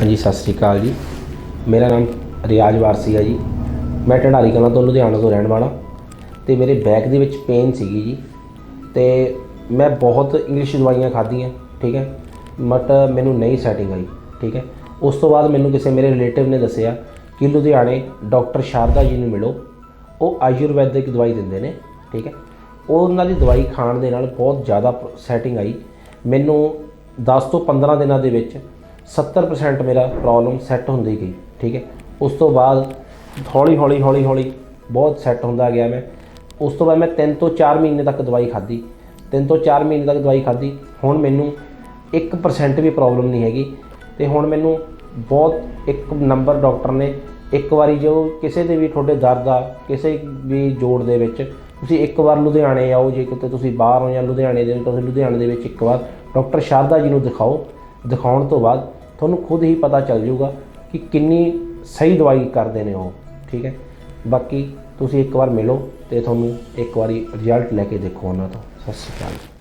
ਹਾਂਜੀ, ਸਤਿ ਸ੍ਰੀ ਅਕਾਲ ਜੀ। ਮੇਰਾ ਨਾਮ ਰਿਆਜ ਵਾਰਸੀ ਹੈ ਜੀ। ਮੈਂ ਢੰਡਾਰੀ ਕਲਾਂ ਤੋਂ ਲੁਧਿਆਣਾ ਤੋਂ ਰਹਿਣ ਵਾਲਾ। ਤੇ ਮੇਰੇ ਬੈਕ ਦੇ ਵਿੱਚ ਪੇਨ ਸੀਗੀ ਜੀ। ਤੇ ਮੈਂ ਬਹੁਤ ਇੰਗਲਿਸ਼ ਦਵਾਈਆਂ ਖਾਧੀਆਂ, ਠੀਕ ਹੈ? ਬਟ ਮੈਨੂੰ ਨਹੀਂ ਸੈਟਿੰਗ ਆਈ, ਠੀਕ ਹੈ? ਉਸ ਤੋਂ ਬਾਅਦ ਮੈਨੂੰ ਕਿਸੇ ਮੇਰੇ ਰਿਲੇਟਿਵ ਨੇ ਦੱਸਿਆ ਕਿ ਲੁਧਿਆਣੇ ਡਾਕਟਰ ਸ਼ਾਰਦਾ ਜੀ ਨੂੰ ਮਿਲੋ। ਉਹ ਆਯੁਰਵੈਦਿਕ ਦਵਾਈ ਦਿੰਦੇ ਨੇ, ਠੀਕ ਹੈ? ਉਹਨਾਂ ਦੀ ਦਵਾਈ ਖਾਣ ਦੇ ਨਾਲ ਬਹੁਤ ਜ਼ਿਆਦਾ ਸੈਟਿੰਗ ਆਈ। ਮੈਨੂੰ 10 ਤੋਂ 15 ਦਿਨਾਂ ਦੇ ਵਿੱਚ 70% ਮੇਰਾ ਪ੍ਰੋਬਲਮ ਸੈੱਟ ਹੁੰਦੀ ਗਈ, ਠੀਕ ਹੈ? ਉਸ ਤੋਂ ਬਾਅਦ ਹੌਲੀ ਹੌਲੀ ਹੌਲੀ ਹੌਲੀ ਬਹੁਤ ਸੈੱਟ ਹੁੰਦਾ ਗਿਆ ਮੈਂ। ਉਸ ਤੋਂ ਬਾਅਦ ਮੈਂ 3 ਤੋਂ 4 ਮਹੀਨੇ ਤੱਕ ਦਵਾਈ ਖਾਧੀ। 3 ਤੋਂ 4 ਮਹੀਨੇ ਤੱਕ ਦਵਾਈ ਖਾਧੀ। ਹੁਣ ਮੈਨੂੰ 1% ਵੀ ਪ੍ਰੋਬਲਮ ਨਹੀਂ ਹੈਗੀ। ਤੇ ਹੁਣ ਮੈਨੂੰ ਬਹੁਤ ਇੱਕ ਨੰਬਰ ਡਾਕਟਰ ਨੇ ਇੱਕ ਵਾਰੀ ਜੋ ਕਿਸੇ ਦੇ ਵੀ ਤੁਹਾਡੇ ਦਰਦ ਆ, ਕਿਸੇ ਵੀ ਜੋੜ ਦੇ ਵਿੱਚ, ਤੁਸੀਂ ਇੱਕ ਵਾਰ ਲੁਧਿਆਣੇ ਆਓ, ਜੇ ਕਿਤੇ ਤੁਸੀਂ ਬਾਹਰ ਹੋ ਜਾਂ ਲੁਧਿਆਣੇ ਦੇ ਤੁਸੀਂ ਲੁਧਿਆਣੇ ਦੇ ਵਿੱਚ ਇੱਕ ਵਾਰ ਡਾਕਟਰ ਸ਼ਾਰਦਾ ਜੀ ਨੂੰ ਦਿਖਾਓ। ਦਿਖਾਉਣ ਤੋਂ ਬਾਅਦ ਤੁਹਾਨੂੰ ਖੁਦ ਹੀ ਪਤਾ ਚੱਲ ਜਾਊਗਾ ਕਿ ਕਿੰਨੀ ਸਹੀ ਦਵਾਈ ਕਰਦੇ ਨੇ ਉਹ, ਠੀਕ ਹੈ? ਬਾਕੀ ਤੁਸੀਂ ਇੱਕ ਵਾਰ ਮਿਲੋ ਤੇ ਤੁਹਾਨੂੰ ਇੱਕ ਵਾਰੀ ਰਿਜ਼ਲਟ ਲੈ ਕੇ ਦੇਖੋ ਉਹਨਾਂ ਤੋਂ। ਸਤਿ ਸ਼੍ਰੀ ਅਕਾਲ